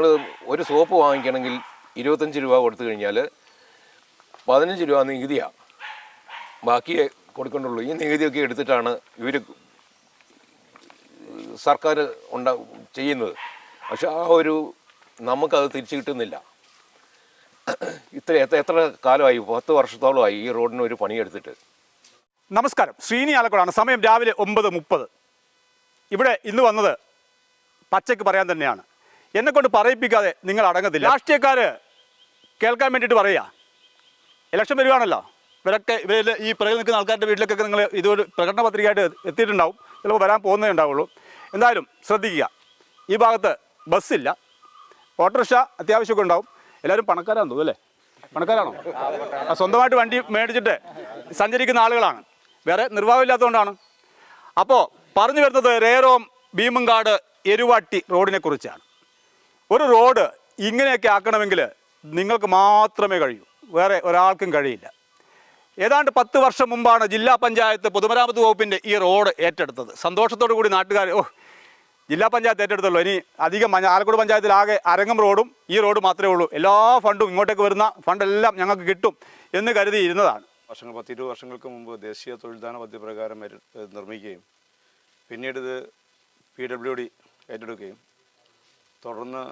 ഞങ്ങൾ ഒരു സോപ്പ് വാങ്ങിക്കണമെങ്കിൽ ഇരുപത്തഞ്ച് രൂപ കൊടുത്തു കഴിഞ്ഞാൽ പതിനഞ്ച് രൂപ നികുതിയാണ് ബാക്കി കൊടുക്കേണ്ടുള്ളൂ. ഈ നികുതിയൊക്കെ എടുത്തിട്ടാണ് ഇവർ സർക്കാർ ഉണ്ടാ ചെയ്യുന്നത്. പക്ഷെ ആ ഒരു നമുക്കത് തിരിച്ചു കിട്ടുന്നില്ല. ഇത്ര എത്ര എത്ര കാലമായി പത്ത് വർഷത്തോളമായി ഈ റോഡിന് ഒരു പണിയെടുത്തിട്ട്. നമസ്കാരം. ശ്രീനി ആലക്കോടാണ്. സമയം രാവിലെ ഒമ്പത് മുപ്പത്. ഇവിടെ ഇന്ന് വന്നത് പച്ചയ്ക്ക് പറയാൻ തന്നെയാണ്. എന്നെ കൊണ്ട് പറയിപ്പിക്കാതെ നിങ്ങൾ അടങ്ങത്തില്ല. രാഷ്ട്രീയക്കാർ കേൾക്കാൻ വേണ്ടിയിട്ട് പറയുക. ഇലക്ഷൻ വരുവാണല്ലോ. ഇവരൊക്കെ ഇവരിൽ ഈ പിറകിൽ നിൽക്കുന്ന ആൾക്കാരുടെ വീട്ടിലേക്കൊക്കെ നിങ്ങൾ ഇതൊരു പ്രകടന പത്രികയായിട്ട് എത്തിയിട്ടുണ്ടാവും. ചിലപ്പോൾ വരാൻ പോകുന്നേ ഉണ്ടാവുള്ളൂ. എന്തായാലും ശ്രദ്ധിക്കുക. ഈ ഭാഗത്ത് ബസ്സില്ല ഓട്ടോറിക്ഷ അത്യാവശ്യമൊക്കെ ഉണ്ടാവും. എല്ലാവരും പണക്കാരാണെന്ന് തോന്നുന്നു അല്ലേ? പണക്കാരാണോ? സ്വന്തമായിട്ട് വണ്ടി മേടിച്ചിട്ട് സഞ്ചരിക്കുന്ന ആളുകളാണ്. വേറെ നിർവാഹമില്ലാത്തതുകൊണ്ടാണ് അപ്പോൾ പറഞ്ഞു വരുന്നത് രേറോം ഭീമങ്കാട് എരുവാട്ടി റോഡിനെ കുറിച്ചാണ്. ഒരു റോഡ് ഇങ്ങനെയൊക്കെ ആക്കണമെങ്കിൽ നിങ്ങൾക്ക് മാത്രമേ കഴിയൂ. വേറെ ഒരാൾക്കും കഴിയില്ല. ഏതാണ്ട് പത്ത് വർഷം മുമ്പാണ് ജില്ലാ പഞ്ചായത്ത് പൊതുമരാമത്ത് വകുപ്പിന്റെ ഈ റോഡ് ഏറ്റെടുത്തത്. സന്തോഷത്തോടു കൂടി നാട്ടുകാർ ഓ ജില്ലാ പഞ്ചായത്ത് ഏറ്റെടുത്തുള്ളൂ. ഇനി അധികം ആലക്കോട് പഞ്ചായത്തിൽ ആകെ അരങ്ങം റോഡും ഈ റോഡ് മാത്രമേ ഉള്ളൂ. എല്ലാ ഫണ്ടും ഇങ്ങോട്ടേക്ക് വരുന്ന ഫണ്ടെല്ലാം ഞങ്ങൾക്ക് കിട്ടും എന്ന് കരുതിയിരുന്നതാണ്. വർഷങ്ങൾ പത്തിരുപത് വർഷങ്ങൾക്ക് മുമ്പ് ദേശീയ തൊഴിൽദാന പദ്ധതി പ്രകാരം നിർമ്മിക്കുകയും പിന്നീട് ഇത് പി ഡബ്ല്യു ഡി ഏറ്റെടുക്കുകയും തുടർന്ന്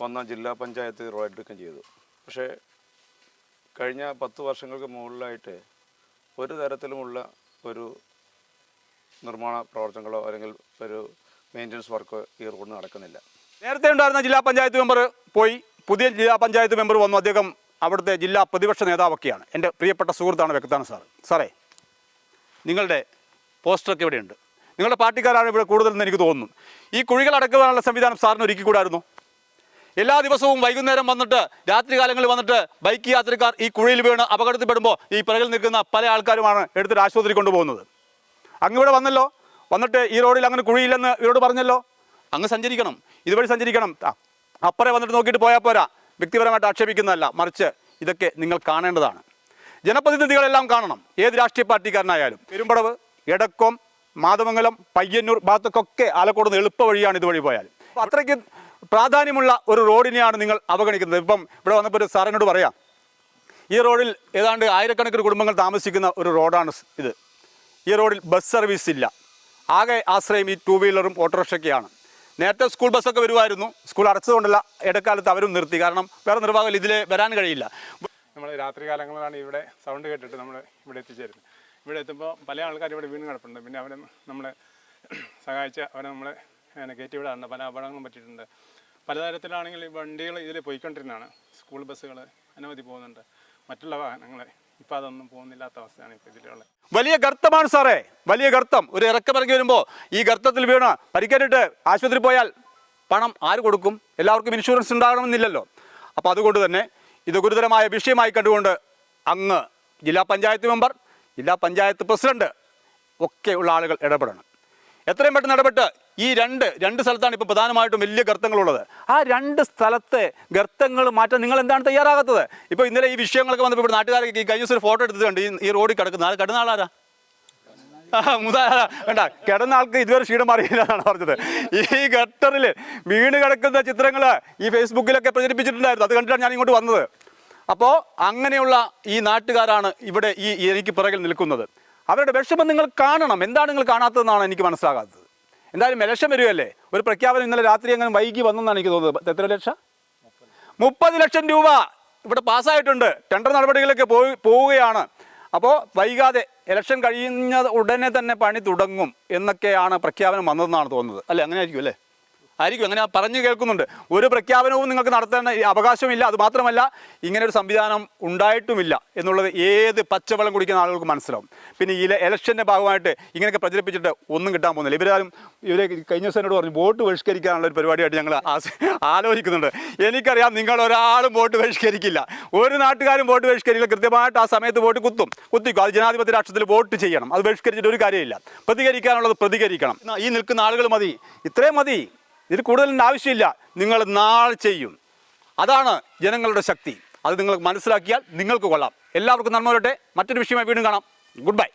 വന്ന ജില്ലാ പഞ്ചായത്ത് റോഡ് ഏറ്റെടുക്കുകയും ചെയ്തു. പക്ഷേ കഴിഞ്ഞ പത്ത് വർഷങ്ങൾക്ക് മുകളിലായിട്ട് ഒരു തരത്തിലുമുള്ള ഒരു നിർമ്മാണ പ്രവർത്തനങ്ങളോ അല്ലെങ്കിൽ ഒരു മെയിന്റനൻസ് വർക്കോ ഈ റോഡിന് നടക്കുന്നില്ല. നേരത്തെ ഉണ്ടായിരുന്ന ജില്ലാ പഞ്ചായത്ത് മെമ്പർ പോയി. പുതിയ ജില്ലാ പഞ്ചായത്ത് മെമ്പർ വന്നു. അദ്ദേഹം അവിടുത്തെ ജില്ലാ പ്രതിപക്ഷ നേതാവൊക്കെയാണ്. എന്റെ പ്രിയപ്പെട്ട സുഹൃത്താണ് വ്യക്തമാണ് സാർ സാറേ നിങ്ങളുടെ പോസ്റ്ററൊക്കെ ഇവിടെയുണ്ട്. നിങ്ങളുടെ പാർട്ടിക്കാരാണ് ഇവിടെ കൂടുതലെന്ന് എനിക്ക് തോന്നുന്നു. ഈ കുഴികൾ അടക്കുവാനുള്ള സംവിധാനം സാറിന് ഒരുക്കി കൂടായിരുന്നു? എല്ലാ ദിവസവും വൈകുന്നേരം വന്നിട്ട് രാത്രി കാലങ്ങളിൽ വന്നിട്ട് ബൈക്ക് യാത്രക്കാർ ഈ കുഴിയിൽ വീണ് അപകടത്തിൽപ്പെടുമ്പോൾ ഈ പിറകിൽ നിൽക്കുന്ന പല ആൾക്കാരുമാണ് എടുത്തിട്ട് ആശുപത്രി കൊണ്ടുപോകുന്നത്. അങ്ങ് ഇവിടെ വന്നല്ലോ. വന്നിട്ട് ഈ റോഡിൽ അങ്ങനെ കുഴിയില്ലെന്ന് ഇവരോട് പറഞ്ഞല്ലോ. അങ്ങ് സഞ്ചരിക്കണം. ഇതുവഴി സഞ്ചരിക്കണം. അപ്പറെ വന്നിട്ട് നോക്കിയിട്ട് പോയാൽ പോരാ. വ്യക്തിപരമായിട്ട് ആക്ഷേപിക്കുന്നതല്ല. മറിച്ച് ഇതൊക്കെ നിങ്ങൾ കാണേണ്ടതാണ്. ജനപ്രതിനിധികളെല്ലാം കാണണം. ഏത് രാഷ്ട്രീയ പാർട്ടിക്കാരനായാലും. പെരുമ്പടവ് എടക്കൊം മാതമംഗലം പയ്യന്നൂർ ഭാഗത്തൊക്കെ ആലക്കോട് നിന്ന് എളുപ്പ വഴിയാണ് ഇതുവഴി പോയാൽ. അത്രയ്ക്ക് പ്രാധാന്യമുള്ള ഒരു റോഡിനെയാണ് നിങ്ങൾ അവഗണിക്കുന്നത്. ഇപ്പം ഇവിടെ വന്നപ്പോൾ ഒരു സാറിനോട് പറയാം ഈ റോഡിൽ ഏതാണ്ട് ആയിരക്കണക്കിന് കുടുംബങ്ങൾ താമസിക്കുന്ന ഒരു റോഡാണ് ഇത്. ഈ റോഡിൽ ബസ് സർവീസ് ഇല്ല. ആകെ ആശ്രയം ഈ ടൂ വീലറും ഓട്ടോറിക്ഷയ്ക്കാണ്. നേരത്തെ സ്കൂൾ ബസ്സൊക്കെ വരുമായിരുന്നു. സ്കൂൾ അടച്ചതുകൊണ്ടല്ല ഇടക്കാലത്ത് അവരും നിർത്തി. കാരണം വേറെ നിർവാഹമില്ല ഇതിൽ വരാൻ കഴിയില്ല. നമ്മൾ രാത്രി കാലങ്ങളിലാണ് ഇവിടെ സൗണ്ട് കേട്ടിട്ട് നമ്മൾ ഇവിടെ എത്തിച്ചേരുന്നത്. ഇവിടെ എത്തുമ്പോൾ പല ആൾക്കാർ ഇവിടെ വീണ് കിടപ്പുണ്ട്. പിന്നെ അവരെ നമ്മളെ സഹായിച്ച അവരെ നമ്മളെ പിന്നെ കയറ്റി വിടാറുണ്ട് പല അപകടങ്ങളും പറ്റിയിട്ടുണ്ട്. പലതരത്തിലാണെങ്കിൽ വണ്ടികൾ ഇതിൽ പോയിക്കൊണ്ടിരുന്നതാണ്. സ്കൂൾ ബസ്സുകൾ അനവധി പോകുന്നുണ്ട്. മറ്റുള്ള വാഹനങ്ങൾ ഇപ്പം അതൊന്നും പോകുന്നില്ലാത്ത അവസ്ഥയാണ് ഇപ്പോൾ ഇതിലുള്ളത്. വലിയ ഗർത്തമാണ് സാറേ. വലിയ ഗർത്തം. ഒരു ഇറക്കമിറങ്ങി വരുമ്പോൾ ഈ ഗർത്തത്തിൽ വീണ് പരിക്കേറ്റിട്ട് ആശുപത്രി പോയാൽ പണം ആര് കൊടുക്കും? എല്ലാവർക്കും ഇൻഷുറൻസ് ഉണ്ടാകണമെന്നില്ലല്ലോ. അപ്പോൾ അതുകൊണ്ട് തന്നെ ഇത് ഗുരുതരമായ വിഷയമായി കണ്ടുകൊണ്ട് അങ്ങ് ജില്ലാ പഞ്ചായത്ത് മെമ്പർ ജില്ലാ പഞ്ചായത്ത് പ്രസിഡന്റ് ഒക്കെ ഉള്ള ആളുകൾ ഇടപെടണം. എത്രയും പെട്ടെന്ന് ഇടപെട്ട് ഈ രണ്ട് രണ്ട് സ്ഥലത്താണ് ഇപ്പോൾ പ്രധാനമായിട്ടും വലിയ ഗർത്തങ്ങളുള്ളത്. ആ രണ്ട് സ്ഥലത്തെ ഗർത്തങ്ങൾ മാറ്റാൻ നിങ്ങൾ എന്താണ് തയ്യാറാകാത്തത്? ഇപ്പോൾ ഇന്നലെ ഈ വിഷയങ്ങളൊക്കെ വന്നപ്പോൾ ഇവിടെ നാട്ടുകാരൊക്കെ ഈ കഴിഞ്ഞ ദിവസം ഫോട്ടോ എടുത്തിട്ടുണ്ട് ഈ- ഈ റോഡിൽ കിടക്കുന്ന ആൾ കിടന്ന ആളാരാ? വേണ്ട കിടന്ന ആൾക്ക് ഇതുവരെ ക്ഷീണം അറിയില്ല എന്നാണ് പറഞ്ഞത്. ഈ ഗട്ടറിൽ വീണ് കിടക്കുന്ന ചിത്രങ്ങൾ ഈ ഫേസ്ബുക്കിലൊക്കെ പ്രചരിപ്പിച്ചിട്ടുണ്ടായിരുന്നു. അത് കണ്ടിട്ടാണ് ഞാൻ ഇങ്ങോട്ട് വന്നത്. അപ്പോൾ അങ്ങനെയുള്ള ഈ നാട്ടുകാരാണ് ഇവിടെ ഈ എനിക്ക് പിറകിൽ നിൽക്കുന്നത്. അവരുടെ വിഷമം നിങ്ങൾ കാണണം. എന്താണ് നിങ്ങൾ കാണാത്തതെന്നാണ് എനിക്ക് മനസ്സിലാകാത്തത്. എന്തായാലും ലക്ഷം വരുമല്ലേ ഒരു പ്രഖ്യാപനം ഇന്നലെ രാത്രി അങ്ങനെ വൈകി വന്നെന്നാണ് എനിക്ക് തോന്നുന്നത്. എത്ര ലക്ഷം? മുപ്പത് ലക്ഷം രൂപ ഇവിടെ പാസ്സായിട്ടുണ്ട്. ടെൻഡർ നടപടികളൊക്കെ പോയി പോവുകയാണ്. അപ്പോൾ വൈകാതെ ഇലക്ഷൻ കഴിയുന്ന ഉടനെ തന്നെ പണി തുടങ്ങും എന്നൊക്കെയാണ് പ്രഖ്യാപനം വന്നതെന്നാണ് തോന്നുന്നത്. അല്ലേ? അങ്ങനെ ആയിരിക്കും അല്ലേ? ആയിരിക്കും. അങ്ങനെ പറഞ്ഞു കേൾക്കുന്നുണ്ട്. ഒരു പ്രഖ്യാപനവും നിങ്ങൾക്ക് നടത്തേണ്ട അവകാശമില്ല. അത് മാത്രമല്ല ഇങ്ങനെ ഒരു സംവിധാനം ഉണ്ടായിട്ടുമില്ല എന്നുള്ളത് ഏത് പച്ചവെള്ളം കുടിക്കുന്ന ആളുകൾക്ക് മനസ്സിലാവും. പിന്നെ ഈ ഇലക്ഷന്റെ ഭാഗമായിട്ട് ഇങ്ങനെയൊക്കെ പ്രചരിപ്പിച്ചിട്ട് ഒന്നും കിട്ടാൻ പോകുന്നില്ല. ഇവരാരും ഇവരെ കഴിഞ്ഞ ദിവസം എന്നോട് പറഞ്ഞു വോട്ട് ബഹിഷ്കരിക്കാനുള്ള ഒരു പരിപാടിയായിട്ട് ഞങ്ങൾ ആലോചിക്കുന്നുണ്ട്. എനിക്കറിയാം നിങ്ങൾ ഒരാളും വോട്ട് ബഹിഷ്കരിക്കില്ല. ഒരു നാട്ടുകാരും വോട്ട് ബഹിഷ്കരിക്കില്ല. കൃത്യമായിട്ട് ആ സമയത്ത് വോട്ട് കുത്തും. കുത്തിക്കും. അത് ജനാധിപത്യ രാഷ്ട്രത്തിൽ വോട്ട് ചെയ്യണം. അത് ബഹിഷ്കരിച്ചിട്ട് ഒരു കാര്യമില്ല. പ്രതികരിക്കാനുള്ളത് പ്രതികരിക്കണം. ഈ നിൽക്കുന്ന ആളുകൾ മതി. ഇത്രയും മതി. ഇതിൽ കൂടുതലിന്റെ ആവശ്യമില്ല. നിങ്ങൾ നാളെ ചെയ്യും. അതാണ് ജനങ്ങളുടെ ശക്തി. അത് നിങ്ങൾ മനസ്സിലാക്കിയാൽ നിങ്ങൾക്ക് കൊള്ളാം. എല്ലാവർക്കും നന്മ വരട്ടെ. മറ്റൊരു വിഷയമായി വീണ്ടും കാണാം. Good bye